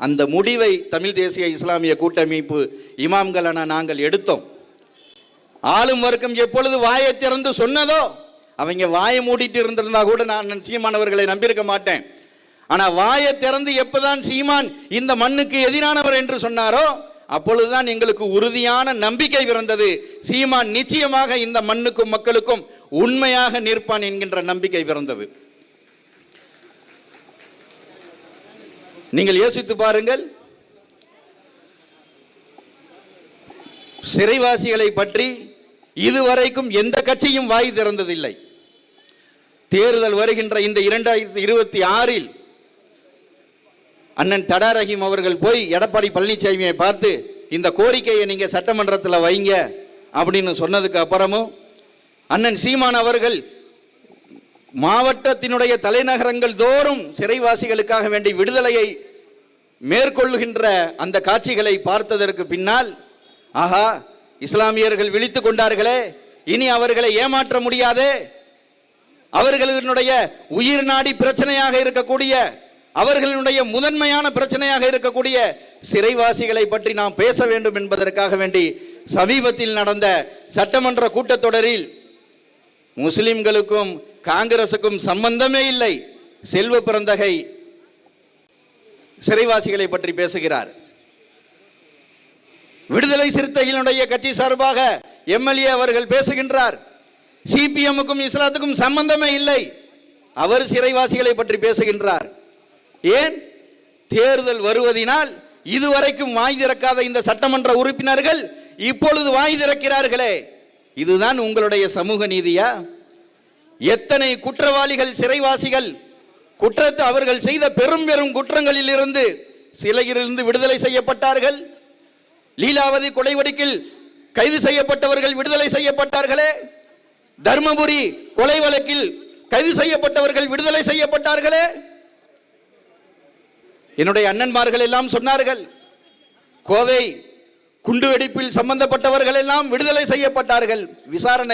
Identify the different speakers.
Speaker 1: அந்த முடிவை தமிழ் தேசிய இஸ்லாமிய கூட்டமைப்பு இமாம்களென நாங்கள் எடுத்தோம். ஆளும் வர்க்கம் எப்பொழுது வாயை திறந்து சொன்னதோ அவங்க வாயை மூடிட்டு இருந்திருந்தா கூட நான் சீமானவர்களை நம்பியிருக்க மாட்டேன். ஆனால் வாயை திறந்து எப்போதான் சீமான் இந்த மண்ணுக்கு எதிரானவர் என்று சொன்னாரோ அப்பொழுதுதான் எங்களுக்கு உறுதியான நம்பிக்கை பிறந்தது. சீமான் நிச்சயமாக இந்த மண்ணுக்கும் மக்களுக்கும் உண்மையாக நிற்பான் என்கின்ற நம்பிக்கை பிறந்தது. நீங்கள் யோசித்து பாருங்கள். சிறைவாசிகளை பற்றி இதுவரைக்கும் எந்த கட்சியும் வாய் திறந்ததில்லை. தேர்தல் வருகின்ற இந்த இரண்டாயிரத்தி இருபத்தி ஆறில் அண்ணன் தடா ரஹீம் அவர்கள் போய் எடப்பாடி பழனிசாமியை பார்த்து இந்த கோரிக்கையை நீங்கள் சட்டமன்றத்தில் வைங்க அப்படின்னு சொன்னதுக்கு அப்புறமும் அண்ணன் சீமான் அவர்கள் மாவட்டத்தினுடைய தலைநகரங்கள் தோறும் சிறைவாசிகளுக்காக வேண்டி விடுதலையை மேற்கொள்ளுகின்ற அந்த காட்சிகளை பார்த்ததற்கு பின்னால் ஆஹா இஸ்லாமியர்கள் விழித்துக் கொண்டார்களே இனி அவர்களை ஏமாற்ற முடியாதே. அவர்களினுடைய உயிர் நாடி பிரச்சனையாக இருக்கக்கூடிய அவர்களுடைய முதன்மையான பிரச்சனையாக இருக்கக்கூடிய சிறைவாசிகளை பற்றி நாம் பேச வேண்டும் என்பதற்காக வேண்டி சமீபத்தில் நடந்த சட்டமன்ற கூட்டத்தொடரில் முஸ்லிம்களுக்கும் காங்கிரசுக்கும் சம்பந்தமே இல்லை. செல்வ பிறந்தகை சிறைவாசிகளை பற்றி பேசுகிறார். விடுதலை சிறுத்தைகளுடைய கட்சி சார்பாக எம்எல்ஏ அவர்கள் பேசுகின்றார். சிபிஎம்முக்கும் இஸ்லாத்துக்கும் சம்பந்தமே இல்லை. அவர் சிறைவாசிகளை பற்றி பேசுகின்றார். ஏன்? தேர்தல் வருவதினால் இதுவரைக்கும் வாய் திறக்காத இந்த சட்டமன்ற உறுப்பினர்கள் இப்பொழுது வாய் திறக்கிறார்களே. இதுதான் உங்களுடைய சமூக நீதியா? எத்தனை குற்றவாளிகள் சிறைவாசிகள் குற்றத்தை அவர்கள் செய்த பெரும் பெரும் குற்றங்களில் இருந்து சிலையிலிருந்து விடுதலை செய்யப்பட்டார்கள்? லீலாவதி கொலை வடிக்கில் கைது செய்யப்பட்டவர்கள் விடுதலை செய்யப்பட்டார்களே? தர்மபுரி கொலை வழக்கில் கைது செய்யப்பட்டவர்கள் விடுதலை செய்யப்பட்டார்களே? என்னுடைய அண்ணன்மார்கள் எல்லாம் சொன்னார்கள் கோவை குண்டுவெடிப்பில் சம்பந்தப்பட்டவர்கள் எல்லாம் விடுதலை செய்யப்பட்டார்கள். விசாரணை